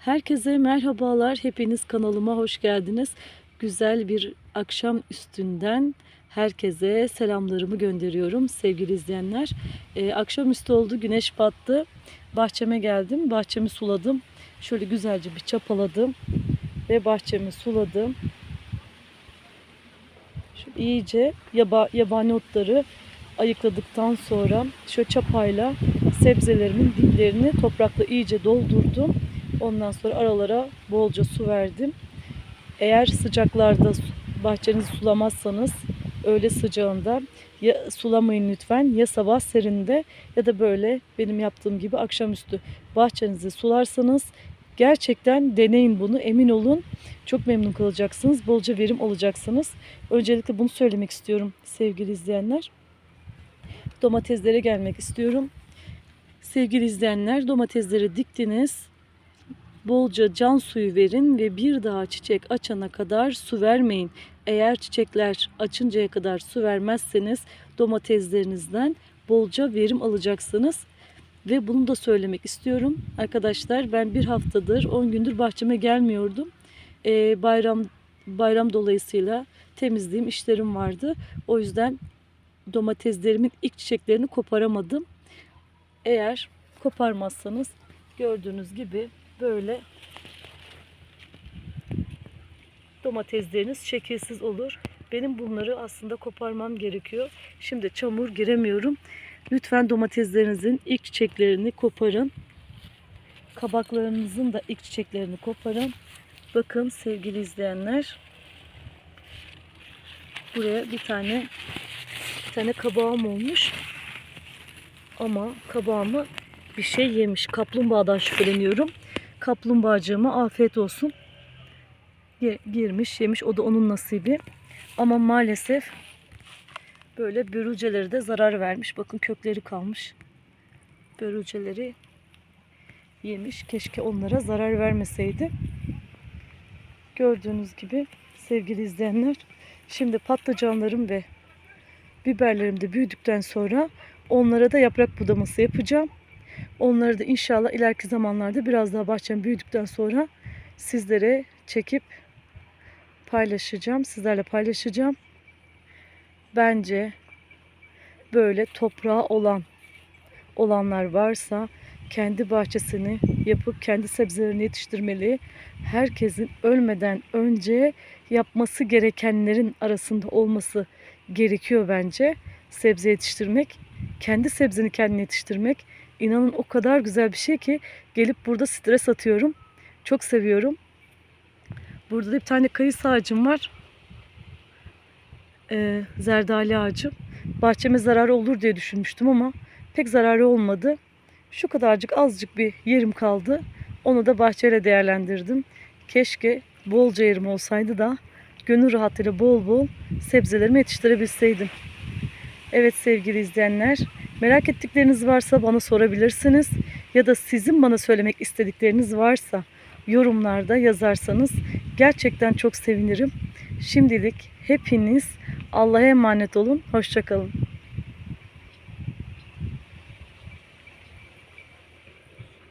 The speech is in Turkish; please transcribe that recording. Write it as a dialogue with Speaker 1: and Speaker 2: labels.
Speaker 1: Herkese merhabalar. Hepiniz kanalıma hoş geldiniz. Güzel bir akşam üstünden herkese selamlarımı gönderiyorum sevgili izleyenler. Ee, akşamüstü oldu, güneş battı. Bahçeme geldim, bahçemi suladım. Şöyle güzelce bir çapaladım ve bahçemi suladım. Şu iyice yaba, yabani otları ayıkladıktan sonra şu çapayla sebzelerimin diplerini toprakla iyice doldurdum. Ondan sonra aralara bolca su verdim. Eğer sıcaklarda bahçenizi sulamazsanız öğle sıcağında ya sulamayın lütfen ya sabah serinde ya da böyle benim yaptığım gibi akşamüstü bahçenizi sularsanız gerçekten deneyin bunu emin olun çok memnun kalacaksınız bolca verim alacaksınız. Öncelikle bunu söylemek istiyorum sevgili izleyenler. Domateslere gelmek istiyorum. Sevgili izleyenler domatesleri diktiniz. Bolca can suyu verin ve bir daha çiçek açana kadar su vermeyin. Eğer çiçekler açıncaya kadar su vermezseniz domateslerinizden bolca verim alacaksınız. Ve bunu da söylemek istiyorum. Arkadaşlar ben bir haftadır 10 gündür bahçeme gelmiyordum. Ee, bayram bayram dolayısıyla temizliğim işlerim vardı. O yüzden domateslerimin ilk çiçeklerini koparamadım. Eğer koparmazsanız gördüğünüz gibi böyle domatesleriniz şekilsiz olur. Benim bunları aslında koparmam gerekiyor. Şimdi çamur giremiyorum. Lütfen domateslerinizin ilk çiçeklerini koparın. Kabaklarınızın da ilk çiçeklerini koparın. Bakın sevgili izleyenler. Buraya bir tane bir tane kabağım olmuş. Ama kabağımı bir şey yemiş. Kaplumbağadan şüpheleniyorum. Kaplumbağacığıma afiyet olsun. Girmiş, yemiş. O da onun nasibi. Ama maalesef böyle börülceleri de zarar vermiş. Bakın kökleri kalmış. Börülceleri yemiş. Keşke onlara zarar vermeseydi. Gördüğünüz gibi sevgili izleyenler. Şimdi patlıcanlarım ve biberlerim de büyüdükten sonra onlara da yaprak budaması yapacağım. Onları da inşallah ileriki zamanlarda biraz daha bahçem büyüdükten sonra sizlere çekip paylaşacağım. Sizlerle paylaşacağım. Bence böyle toprağı olan olanlar varsa kendi bahçesini yapıp kendi sebzelerini yetiştirmeli. Herkesin ölmeden önce yapması gerekenlerin arasında olması gerekiyor bence. Sebze yetiştirmek, kendi sebzeni kendine yetiştirmek inanın o kadar güzel bir şey ki gelip burada stres atıyorum. Çok seviyorum. Burada da bir tane kayısı ağacım var. Ee, zerdali ağacım. Bahçeme zararı olur diye düşünmüştüm ama pek zararı olmadı. Şu kadarcık azıcık bir yerim kaldı. Onu da bahçeyle değerlendirdim. Keşke bolca yerim olsaydı da gönül rahatıyla bol bol sebzelerimi yetiştirebilseydim. Evet sevgili izleyenler, merak ettikleriniz varsa bana sorabilirsiniz. Ya da sizin bana söylemek istedikleriniz varsa yorumlarda yazarsanız gerçekten çok sevinirim. Şimdilik hepiniz Allah'a emanet olun. Hoşçakalın.